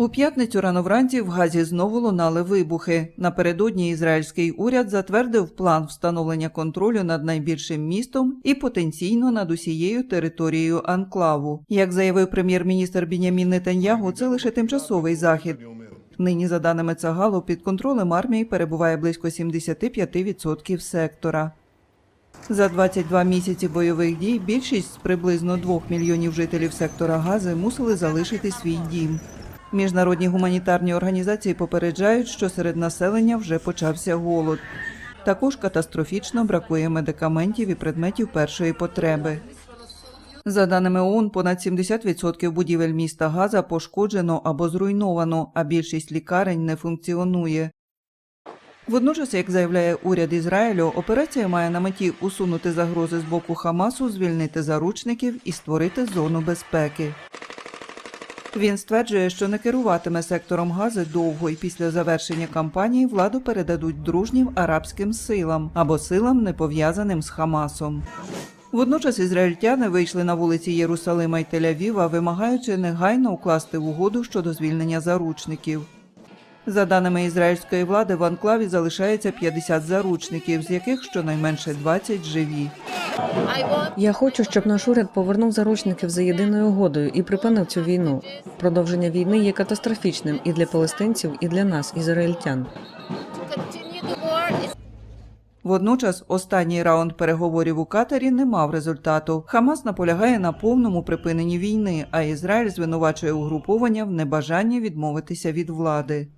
У п'ятницю рано вранці в Газі знову лунали вибухи. Напередодні ізраїльський уряд затвердив план встановлення контролю над найбільшим містом і потенційно над усією територією анклаву. Як заявив прем'єр-міністр Бінямін Нетаньягу, це лише тимчасовий захід. Нині, за даними Цагалу, під контролем армії перебуває близько 75% сектора. За 22 місяці бойових дій більшість з приблизно 2 мільйонів жителів сектора Гази мусили залишити свій дім. Міжнародні гуманітарні організації попереджають, що серед населення вже почався голод. Також катастрофічно бракує медикаментів і предметів першої потреби. За даними ООН, понад 70% будівель міста Газа пошкоджено або зруйновано, а більшість лікарень не функціонує. Водночас, як заявляє уряд Ізраїлю, операція має на меті усунути загрози з боку Хамасу, звільнити заручників і створити зону безпеки. Він стверджує, що не керуватиме сектором Гази довго і після завершення кампанії владу передадуть дружнім арабським силам або силам, не пов'язаним з Хамасом. Водночас ізраїльтяни вийшли на вулиці Єрусалима й Тель-Авіва, вимагаючи негайно укласти угоду щодо звільнення заручників. За даними ізраїльської влади, в анклаві залишається 50 заручників, з яких щонайменше 20 живі. Я хочу, щоб наш уряд повернув заручників за єдиною угодою і припинив цю війну. Продовження війни є катастрофічним і для палестинців, і для нас, ізраїльтян. Водночас останній раунд переговорів у Катарі не мав результату. Хамас наполягає на повному припиненні війни, а Ізраїль звинувачує угруповання в небажанні відмовитися від влади.